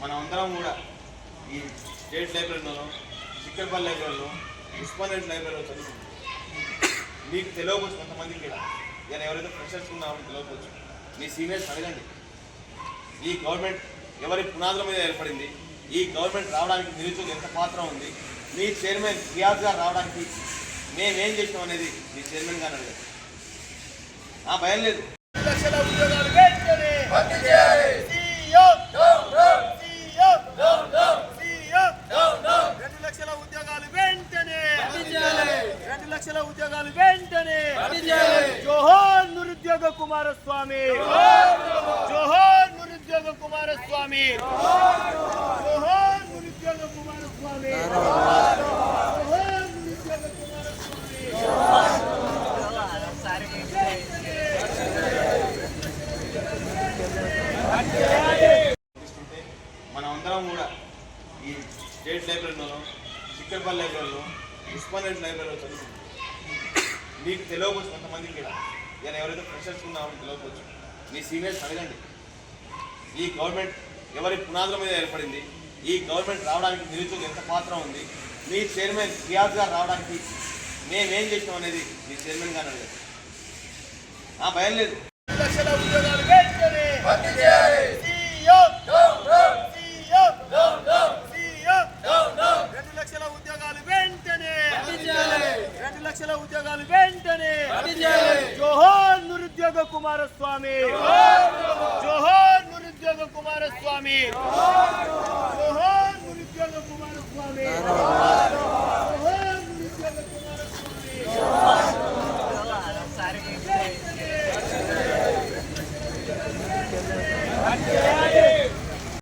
మనం అందరం కూడా ఈ స్టేట్ లైబ్రరీలోనూ చిక్కడపల్లి లైబ్రరీలో ఉస్మానియా లైబ్రరీలో చదువుకుంటాం. మీకు తెలియవచ్చు కొంతమందికి ఇలా ఎవరైతే ఫ్రెషర్స్ ఉన్నామో తెలియవచ్చు మీ సీనియర్స్ అడగండి. ఈ గవర్నమెంట్ ఎవరి పునాదుల మీద ఏర్పడింది? ఈ గవర్నమెంట్ రావడానికి నిరుద్యోగం ఎంత పాత్ర ఉంది? మీ చైర్మన్ రియాజ్ గారు రావడానికి మేమేం చేసినాం అనేది మీ చైర్మన్ గారు అడగండి. ఆ భయం లేదు. లక్షల ఉద్యోగాలు వెంటనే సీఎం సీఎం సీఎం రెండు లక్షల ఉద్యోగాలు వెంటనే రెండు లక్షల ఉద్యోగాలు వెంటనే జోహార్ నిరుద్యోగ కుమారస్వామి. జోహార్ నిరుద్యోగ కుమారస్వామి. జోహార్ నిరుద్యోగ కుమారస్వామి. జోహార్ నిరుద్యోగ కుమారస్వామి. తీసుకుంటే మనం అందరం కూడా ఈ స్టేట్ లైబ్రరీలోనూ చిక్కడపల్లి లైబ్రరీలో ఉస్మానియా లైబ్రరీలో చదువుకుంటాం మీకు తెలియవచ్చు కొంతమందికి. ఇలా ఎవరైతే ఫ్రెషర్స్ ఉన్నామో తెలియవచ్చు మీ సీనియర్స్ అడగండి. ఈ గవర్నమెంట్ ఎవరి పునాదుల మీద ఏర్పడింది? ఈ గవర్నమెంట్ రావడానికి నిరుద్యోగం ఎంత పాత్ర ఉంది? మీ చైర్మన్ రియాజ్ గారు రావడానికి మేమేం చేసినాం అనేది మీ చైర్మన్ గారు అడగండి. ఆ భయం లేదు. లక్షల ఉద్యోగాలు సీఎం సీఎం రెండు లక్షల ఉద్యోగాలు వెంటనే రెండు ఉద్యోగాలు వెంటనే. జోహార్ నిరుద్యోగ కుమారస్వామి. జోహార్ నిరుద్యోగ కుమారస్వామి. జోహార్ నిరుద్యోగ కుమారస్వామి. జోహార్ నిరుద్యోగ కుమారస్వామి.